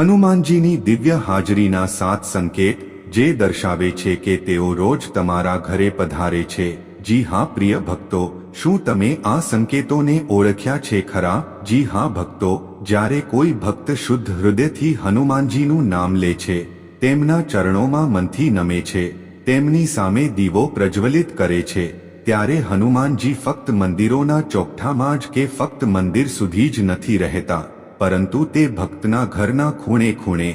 હનુમાનજીની દિવ્ય હાજરીના સાત સંકેત જે દર્શાવે છે કે તેઓ રોજ તમારા ઘરે પધારે છે. જી હા, પ્રિય ભક્તો, શું તમે આ સંકેતોને ઓળખ્યા છે ખરા? જી હા, ભક્તો, જ્યારે કોઈ ભક્ત શુદ્ધ હૃદયથી હનુમાનજીનું નામ લે છે, તેમના ચરણોમાં મનથી નમે છે, તેમની સામે દીવો પ્રજ્વલિત કરે છે, ત્યારે હનુમાનજી ફક્ત મંદિરોના ચોકઠામાં જ કે ફક્ત મંદિર સુધી જ નથી રહેતા. પરંતુ તે ભક્તના ઘરના ખૂણે ખૂણે,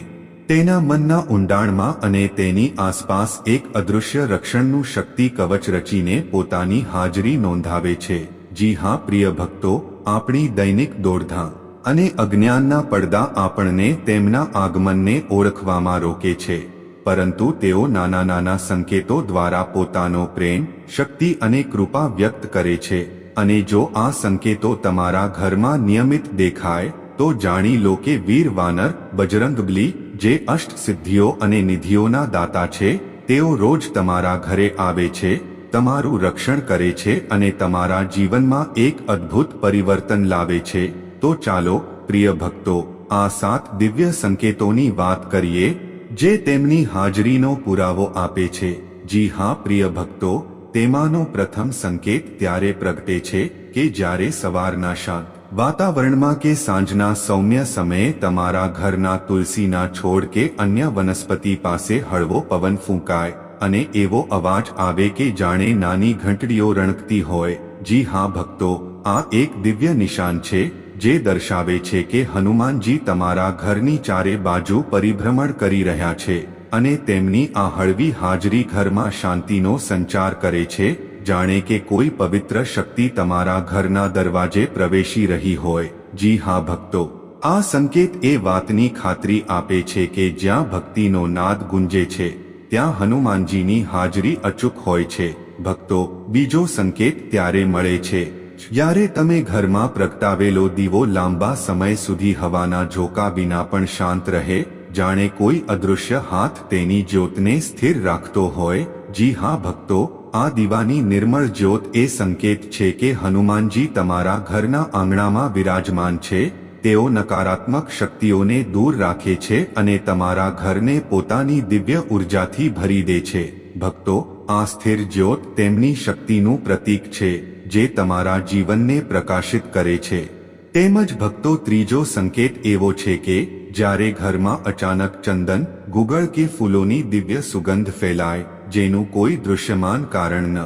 તેના મનના ઊંડાણમાં અને તેની આસપાસ એક અદૃશ્ય રક્ષણનું શક્તિ કવચ રચીને પોતાની હાજરી નોંધાવે છે. જી હા, પ્રિય ભક્તો, આપણી દૈનિક દોડધામ અને અજ્ઞાનના પડદા આપણને તેમના આગમનને ઓળખવામાં રોકે છે. પરંતુ તેઓ નાના નાના સંકેતો દ્વારા પોતાનો પ્રેમ, શક્તિ અને કૃપા વ્યક્ત કરે છે. અને જો આ સંકેતો તમારા ઘરમાં નિયમિત દેખાય તો જાણી લો કે વીર વાનર બજરંગબલી જે અષ્ટ સિદ્ધિઓ અને નિધિઓના દાતા છે, તેઓ રોજ તમારા ઘરે આવે છે, તમારું રક્ષણ કરે છે અને તમારા જીવનમાં એક અદ્ભુત પરિવર્તન લાવે છે. તો ચાલો, પ્રિય ભક્તો, આ સાત દિવ્ય સંકેતોની વાત કરીએ, જે તેમની હાજરીનો પુરાવો આપે છે. જી હા, પ્રિય ભક્તો, તેમાંનો પ્રથમ સંકેત ત્યારે પ્રગટે છે કે જ્યારે સવારના શાંત વાતાવરણમાં કે સાંજના સૌમ્ય સમયે તમારા ઘરના તુલસીના છોડ કે અન્ય વનસ્પતિ પાસે હળવો પવન ફૂંકાય અને એવો અવાજ આવે કે જાણે નાની ઘંટડીઓ રણકતી હોય. જી હા, ભક્તો, આ એક દિવ્ય નિશાન છે, જે દર્શાવે છે કે હનુમાનજી તમારા ઘરની ચારે બાજુ પરિભ્રમણ કરી રહ્યા છે અને તેમની આ હળવી હાજરી ઘરમાં શાંતિનો સંચાર કરે છે જાણે કે કોઈ પવિત્ર શક્તિ તમારા ઘરના દરવાજે પ્રવેશી રહી હોય. જી હા, ભક્તો. આ સંકેત એ વાતની ખાતરી આપે છે કે જ્યાં ભક્તિનો નાદ ગુંજે છે, ત્યાં હનુમાનજીની હાજરી અચૂક હોય છે. ભક્તો, બીજો સંકેત ત્યારે મળે છે. જ્યારે તમે ઘરમાં પ્રગટાવેલો દીવો લાંબા સમય સુધી હવાના ઝોકા વિના પણ શાંત રહે, જાણે કોઈ અદૃશ્ય હાથ તેની જ્યોતને સ્થિર રાખતો હોય. જી હા, ભક્તો. આ દીવાની નિર્મળ જ્યોત એ સંકેત છે કે હનુમાનજી તમારા ઘરના આંગણામાં વિરાજમાન છે, તેઓ નકારાત્મક શક્તિઓને દૂર રાખે છે અને તમારા ઘરને પોતાની દિવ્ય ઉર્જાથી ભરી દે છે. ભક્તો, આ સ્થિર જ્યોત તેમની શક્તિનું પ્રતીક છે, જે તમારા જીવનને પ્રકાશિત કરે છે. તેમજ ભક્તો, ત્રીજો સંકેત એવો છે કે, જ્યારે ઘરમાં અચાનક ચંદન, ગુગળ કે ફૂલોની દિવ્ય સુગંધ ફેલાય જેનું કોઈ દૃશ્યમાન કારણ ન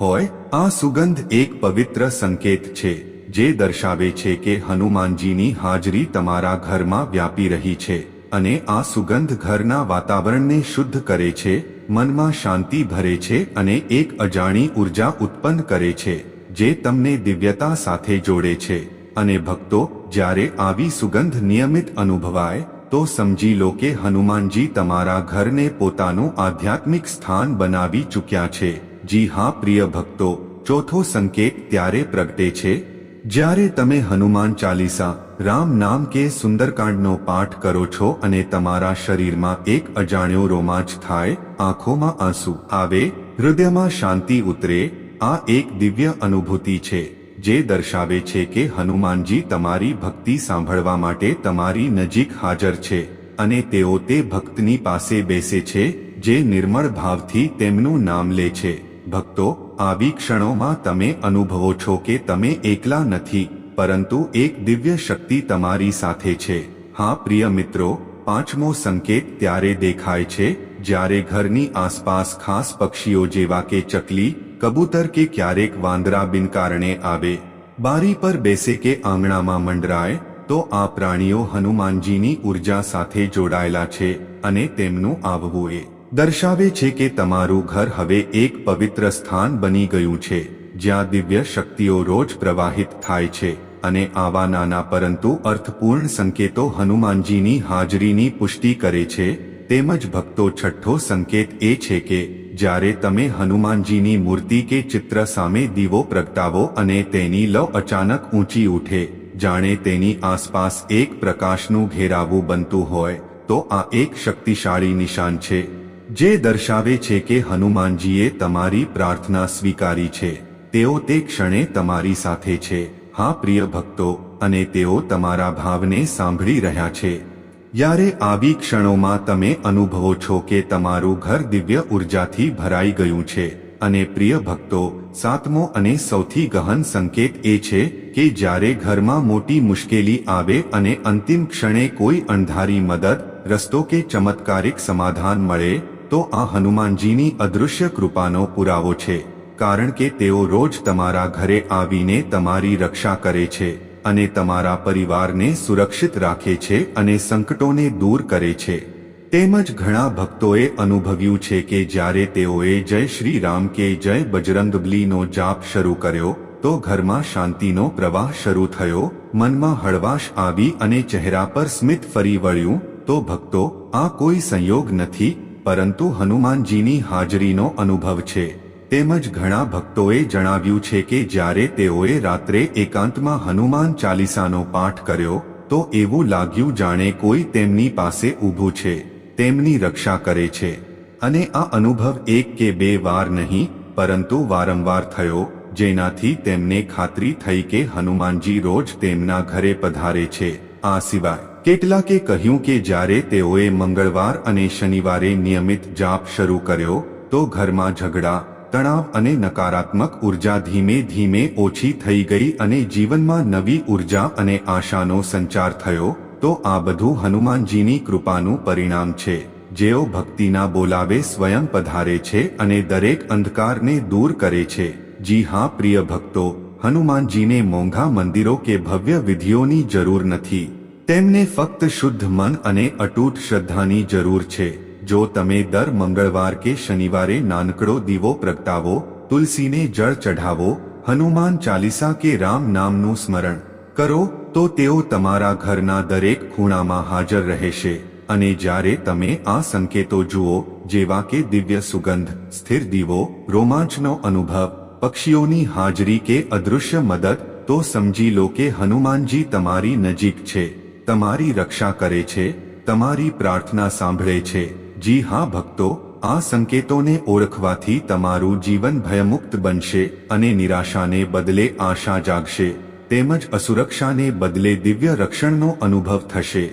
હોય, આ સુગંધ એક પવિત્ર સંકેત છે, જે દર્શાવે છે કે હનુમાનજીની હાજરી તમારા ઘરમાં વ્યાપી રહી છે અને આ સુગંધ ઘરના વાતાવરણને શુદ્ધ કરે છે, મનમાં શાંતિ ભરે છે અને એક અજાણી ઊર્જા ઉત્પન્ન કરે છે, જે તમને દિવ્યતા સાથે જોડે છે. અને ભક્તો, જ્યારે આવી સુગંધ નિયમિત અનુભવાય તો સમજી લો કે હનુમાનજી તમારા ઘરને પોતાનું આધ્યાત્મિક સ્થાન બનાવી ચૂક્યા છે. જી હા, પ્રિય ભક્તો, ચોથો સંકેત ત્યારે પ્રગટે છે. જ્યારે તમે હનુમાન ચાલીસા, રામ નામ કે સુંદરકાંડનો પાઠ કરો છો અને તમારા શરીરમાં એક અજાણ્યો રોમાંચ થાય, આંખોમાં આંસુ આવે, હૃદયમાં શાંતિ ઉતરે, આ એક દિવ્ય અનુભૂતિ છે. જે દર્શાવે છે કે હનુમાનજી તમારી ભક્તિ સાંભળવા માટે તમારી નજીક હાજર છે અને તેઓ તે ભક્તની પાસે બેસે છે, જે નિર્મળ ભાવથી તેમનું નામ લે છે. ભક્તો, આવી ક્ષણોમાં તમે અનુભવો છો કે તમે એકલા નથી, પરંતુ એક દિવ્ય શક્તિ તમારી સાથે છે. હા, પ્રિય મિત્રો, પાંચમો સંકેત ત્યારે દેખાય છે, જ્યારે ઘરની આસપાસ ખાસ પક્ષીઓ જેવા કે ચકલી કબૂતર કે ક્યારેક વાંદરા બિન કારણે આવે, બારી પર બેસે કે આંગણામાં મંડરાય, તો આ પ્રાણીઓ હનુમાનજીની ઊર્જા સાથે જોડાયેલા છે અને તેમનું આવવું એ દર્શાવે છે કે તમારું ઘર હવે એક પવિત્ર સ્થાન બની ગયું છે, જ્યાં દિવ્ય શક્તિઓ રોજ પ્રવાહિત થાય છે, અને આવા નાના પરંતુ અર્થપૂર્ણ સંકેતો હનુમાનજીની હાજરીની પુષ્ટિ કરે છે, તેમજ ભક્તો છઠ્ઠો સંકેત એ છે કે જ્યારે તમે હનુમાનજીની મૂર્તિ કે ચિત્ર સામે દીવો પ્રગટાવો અને તેની લવ અચાનક ઊંચી ઉઠે, જાણે તેની આસપાસ એક પ્રકાશનું ઘેરાવું બનતું હોય, તો આ એક શક્તિશાળી નિશાન છે, જે દર્શાવે છે કે હનુમાનજીએ તમારી પ્રાર્થના સ્વીકારી છે, તેઓ તે ક્ષણે તમારી સાથે છે, હા પ્રિય ભક્તો, અને તેઓ તમારા ભાવને સાંભળી રહ્યા છે. યારે આવી ક્ષણોમાં તમે અનુભવો છો કે તમારું ઘર દિવ્ય ઉર્જાથી ભરાઈ ગયું છે. અને પ્રિય ભક્તો, સાતમો અને સૌથી ગહન સંકેત એ છે કે જ્યારે ઘરમાં મોટી મુશ્કેલી આવે અને અંતિમ ક્ષણે કોઈ અણધારી મદદ, રસ્તો કે ચમત્કારિક સમાધાન મળે, તો આ હનુમાનજીની અદૃશ્ય કૃપાનો પુરાવો છે. કારણ કે તેઓ રોજ તમારા ઘરે આવીને તમારી રક્ષા કરે છે. અને તમારા પરિવારને સુરક્ષિત રાખે છે અને સંકટોને દૂર કરે છે. તેમજ ઘણા ભક્તોએ અનુભવ્યું છે કે જ્યારે તેઓએ જય શ્રી રામ કે જય બજરંગબલીનો જાપ શરૂ કર્યો, તો ઘરમાં શાંતિનો પ્રવાહ શરૂ થયો, મનમાં હળવાશ આવી અને ચહેરા પર સ્મિત ફરી વળ્યું, તો ભક્તો, આ કોઈ સંયોગ નથી, પરંતુ હનુમાનજીની હાજરીનો અનુભવ છે. તેમજ ઘણા ભક્તોએ જણાવ્યું છે કે જ્યારે તેઓએ રાત્રે એકાંતમાં હનુમાન ચાલીસાનો પાઠ કર્યો, તો એવું લાગ્યું જાણે કોઈ તેમની પાસે ઊભું છે, તેમની રક્ષા કરે છે. અને આ અનુભવ એક કે બે વાર નહીં, પરંતુ વારંવાર થયો, જેનાથી તેમને ખાતરી થઈ કે હનુમાનજી રોજ તેમના ઘરે પધારે છે. આ સિવાય, કેટલાકે કહ્યું કે જ્યારે તેઓએ મંગળવાર અને શનિવારે નિયમિત જાપ શરૂ કર્યો, તો ઘરમાં ઝઘડા તણાવ અને નકારાત્મક ઊર્જા ધીમે ધીમે ઓછી થઈ ગઈ અને જીવનમાં નવી ઊર્જા અને આશાનો સંચાર થયો, તો આ બધું હનુમાનજીની કૃપાનું પરિણામ છે, જેઓ ભક્તિના બોલાવે સ્વયં પધારે છે અને દરેક અંધકારને દૂર કરે છે. જી હા, પ્રિય ભક્તો, હનુમાનજીને મોંઘા મંદિરો કે ભવ્ય વિધિઓની જરૂર નથી. તેમને ફક્ત શુદ્ધ મન અને અટૂટ શ્રદ્ધાની જરૂર છે. જો તમે દર મંગળવાર કે શનિવારે નાનકડો દીવો પ્રગટાવો, તુલસીને જળ ચઢાવો, હનુમાન ચાલીસા કે રામ નામનું સ્મરણ કરો, તો તેઓ તમારા ઘરના દરેક ખૂણામાં હાજર રહેશે. અને જ્યારે તમે આ સંકેતો જુઓ, જેવા કે દિવ્ય સુગંધ, સ્થિર દીવો, રોમાંચનો અનુભવ, પક્ષીઓની હાજરી કે અદૃશ્ય મદદ, તો સમજી લો કે હનુમાનજી તમારી નજીક છે. તમારી રક્ષા કરે છે, તમારી પ્રાર્થના સાંભળે છે. જી હા ભક્તો, આ સંકેતોને ઓળખવાથી તમારું જીવન ભયમુક્ત બનશે અને નિરાશાને બદલે આશા જાગશે, તેમજ અસુરક્ષાને બદલે દિવ્ય રક્ષણનો અનુભવ થશે.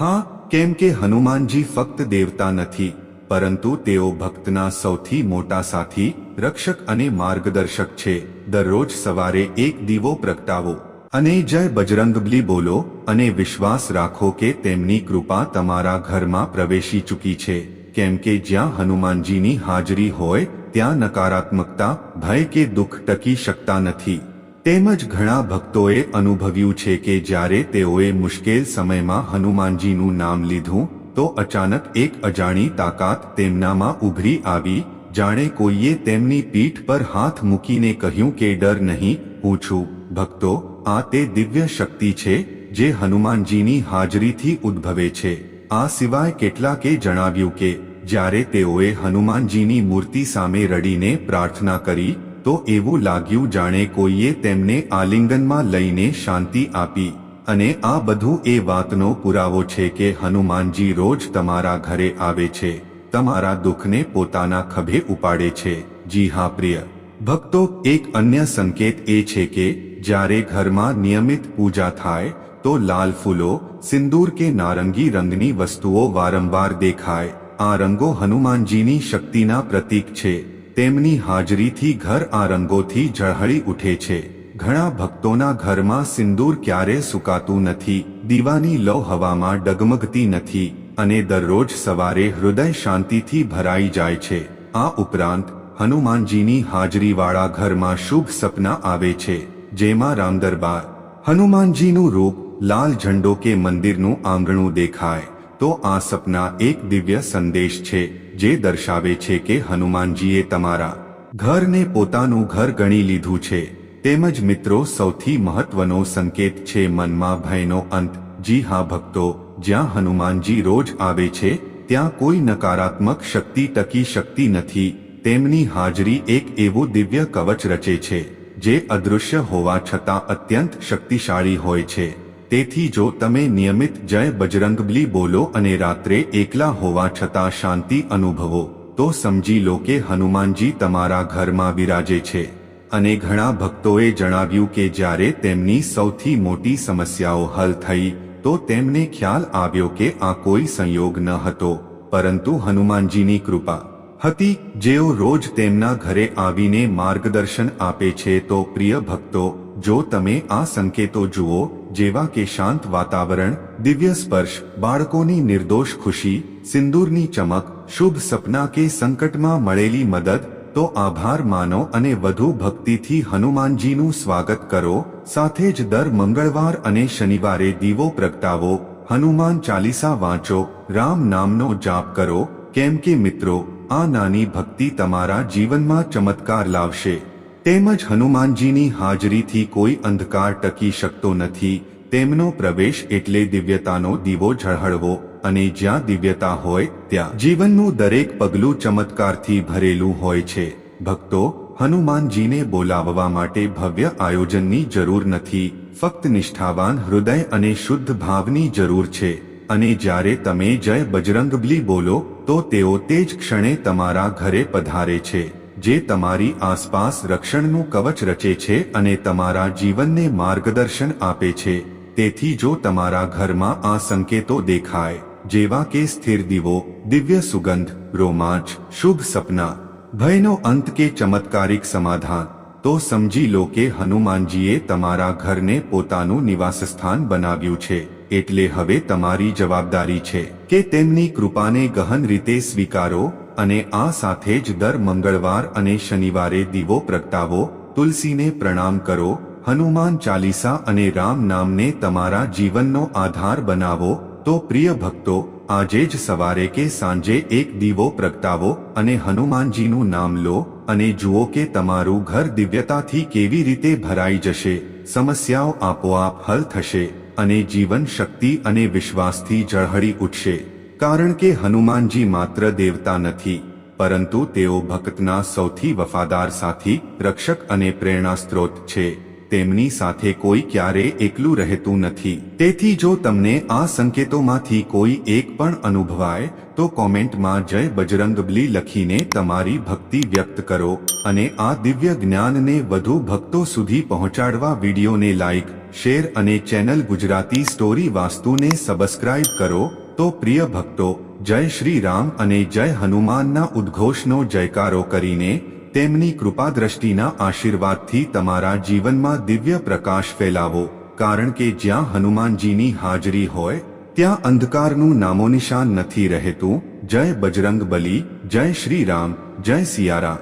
હા, કેમ કે હનુમાનજી ફક્ત દેવતા નથી, પરંતુ તેઓ ભક્તના સૌથી મોટા સાથી, રક્ષક અને માર્ગદર્શક છે. દરરોજ સવારે એક દીવો પ્રગટાવો અને જય બજરંગબલી બોલો અને વિશ્વાસ રાખો કે તેમની કૃપા તમારા ઘરમાં પ્રવેશી ચૂકી છે. કેમ કે જ્યાં હનુમાનજીની હાજરી હોય, ત્યાં નકારાત્મકતા, ભય કે દુઃખ ટકી શકતા નથી. તેમજ ઘણા ભક્તોએ અનુભવ્યું છે કે જ્યારે તેઓએ મુશ્કેલ સમયમાં હનુમાનજીનું નામ લીધું, તો અચાનક એક અજાણી તાકાત તેમનામાં ઉભરી આવી, જાણે કોઈએ તેમની પીઠ પર હાથ મૂકીને કહ્યું કે ડર નહીં પૂછું ભક્તો, આ તે દિવ્ય શક્તિ છે, જે હનુમાનજીની હાજરીથી ઉદ્ભવે છે. આ સિવાય કેટલાકે જણાવ્યું કે જ્યારે તેઓએ હનુમાનજીની મૂર્તિ સામે રડીને પ્રાર્થના કરી, તો એવું લાગ્યું જાણે કોઈએ તેમને આલિંગનમાં લઈને શાંતિ આપી. અને આ બધું એ વાતનો પુરાવો છે કે હનુમાનજી રોજ તમારા ઘરે આવે છે. તમારા દુઃખને પોતાના ખભે ઉપાડે છે. જી હા, પ્રિય. ભક્તો, એક અન્ય સંકેત એ છે કે, જ્યારે ઘરમાં નિયમિત પૂજા થાય, તો લાલ ફૂલો, સિંદૂર કે નારંગી રંગની વસ્તુઓ વારંવાર દેખાય. આ રંગો હનુમાનજીની શક્તિના પ્રતીક છે. તેમની હાજરીથી ઘર આ રંગોથી ઝળહળી ઉઠે છે. ઘણા ભક્તોના ઘરમાં સિંદૂર ક્યારે સુકાતું નથી, દીવાની લવ હવામાં ડગમગતી નથી અને દરરોજ સવારે હૃદય શાંતિથી ભરાઈ જાય છે. આ ઉપરાંત, હનુમાનજીની હાજરીવાળા ઘરમાં શુભ સપના આવે છે, જેમાં રામદરબાર, હનુમાનજીનું રૂપ, લાલ ઝંડો કે મંદિરનું આંગણું દેખાય. તો આ સપના એક દિવ્ય સંદેશ છે, જે દર્શાવે છે કે હનુમાનજીએ તમારા ઘરને પોતાનું ઘર ગણી લીધું છે. તેમજ મિત્રો, સૌથી મહત્વનો સંકેત છે મનમાં ભયનો અંત. જી હા, ભક્તો, જ્યાં હનુમાનજી રોજ આવે છે, ત્યાં કોઈ નકારાત્મક શક્તિ ટકી શકતી નથી. તેમની હાજરી એક એવું દિવ્ય કવચ રચે છે, જે અદૃશ્ય હોવા છતાં અત્યંત શક્તિશાળી હોય છે. તેથી જો તમે નિયમિત જય બજરંગબલી બોલો અને રાત્રે એકલા હોવા છતાં શાંતિ અનુભવો, તો સમજી લો કે હનુમાનજી તમારા ઘરમાં બિરાજે છે. અને ઘણા ભક્તોએ જણાવ્યું કે જ્યારે તેમની સૌથી મોટી સમસ્યાઓ હલ થઈ, તો તેમને ખ્યાલ આવ્યો કે આ કોઈ સંયોગ ન હતો. પરંતુ હનુમાનજીની કૃપા હતી, જેઓ રોજ તેમના ઘરે આવીને માર્ગદર્શન આપે છે તો પ્રિય ભક્તો, જો તમે આ સંકેતો જુઓ જેવા કે શાંત વાતાવરણ, દિવ્ય સ્પર્શ, બાળકોની નિર્દોષ ખુશી, સિંદૂરની ચમક, શુભ સપના કે સંકટમાં મળેલી મદદ, તો આભાર માનો અને વધુ ભક્તિથી હનુમાનજીનું સ્વાગત કરો. સાથે જ દર મંગળવાર અને શનિવારે દીવો પ્રગટાવો. હનુમાન ચાલીસા વાંચો. રામ નામનો જાપ કરો. કેમ કે મિત્રો, આ નાની ભક્તિ તમારા જીવનમાં ચમત્કાર લાવશે. તેમજ હનુમાનજીની હાજરીથી કોઈ અંધકાર ટકી શકતો નથી, તેમનો પ્રવેશ એટલે દિવ્યતાનો દીવો ઝળહળવો અને જ્યાં દિવ્યતા હોય ત્યાં. જીવનનું દરેક પગલું ચમત્કારથી ભરેલું હોય છે. ભક્તો, હનુમાનજીને બોલાવવા માટે ભવ્ય આયોજનની જરૂર નથી, ફક્ત નિષ્ઠાવાન હૃદય અને શુદ્ધ ભાવની જરૂર છે. અને જ્યારે તમે જય બજરંગબલી બોલો, તો તેઓ તે જ ક્ષણે તમારા ઘરે પધારે છે. જે તમારી આસપાસ રક્ષણનું કવચ રચે છે અને તમારા જીવનને માર્ગદર્શન આપે છે. તેથી જો તમારા ઘરમાં આ સંકેતો દેખાય, જેવા કે સ્થિર દીવો, દિવ્ય સુગંધ, રોમાંચ, શુભ સપના, ભયનો અંત કે ચમત્કારિક સમાધાન, તો સમજી લો કે હનુમાનજીએ તમારા ઘરને પોતાનું નિવાસસ્થાન બનાવ્યું છે. એટલે હવે તમારી જવાબદારી છે કે તેમની કૃપાને ગહન રીતે સ્વીકારો અને આ સાથે જ દર મંગળવાર અને શનિવારે દીવો પ્રગટાવો, તુલસીને પ્રણામ કરો, હનુમાન ચાલીસા અને રામ નામને તમારા જીવનનો આધાર બનાવો, તો પ્રિય ભક્તો, આજે જ સવારે કે સાંજે એક દીવો પ્રગટાવો અને હનુમાનજીનું નામ લો અને જુઓ કે તમારું ઘર દિવ્યતાથી કેવી રીતે ભરાઈ જશે, સમસ્યાઓ આપોઆપ હલ થશે અને જીવન શક્તિ અને વિશ્વાસથી ઝળહળી ઉઠશે. કારણ કે હનુમાનજી માત્ર દેવતા નથી, પરંતુ તેઓ ભક્તના સૌથી વફાદાર સાથી, રક્ષક અને પ્રેરણા સ્ત્રોત છે. તેમની સાથે કોઈ ક્યારે એકલું રહેતું નથી. તેથી જો તમને આ સંકેતોમાંથી કોઈ એક પણ અનુભવાય, તો કોમેન્ટમાં જય બજરંગબલી લખીને તમારી ભક્તિ વ્યક્ત કરો અને આ દિવ્ય જ્ઞાનને વધુ ભક્તો સુધી પહોંચાડવા વિડીયોને લાઇક શેર અને ચેનલ ગુજરાતી સ્ટોરી વાસ્તુને સબસ્ક્રાઇબ કરો. તો પ્રિય ભક્તો, જય શ્રી રામ અને જય હનુમાનના ઉદ્ઘોષનો જયકારો કરીને તેમની કૃપાદ્રષ્ટિના આશીર્વાદથી તમારા જીવનમાં દિવ્ય પ્રકાશ ફેલાવો. કારણ કે જ્યાં હનુમાનજીની હાજરી હોય, ત્યાં અંધકારનું નામોનિશાન નથી રહેતું. જય બજરંગ બલી જય શ્રી રામ જય સિયારા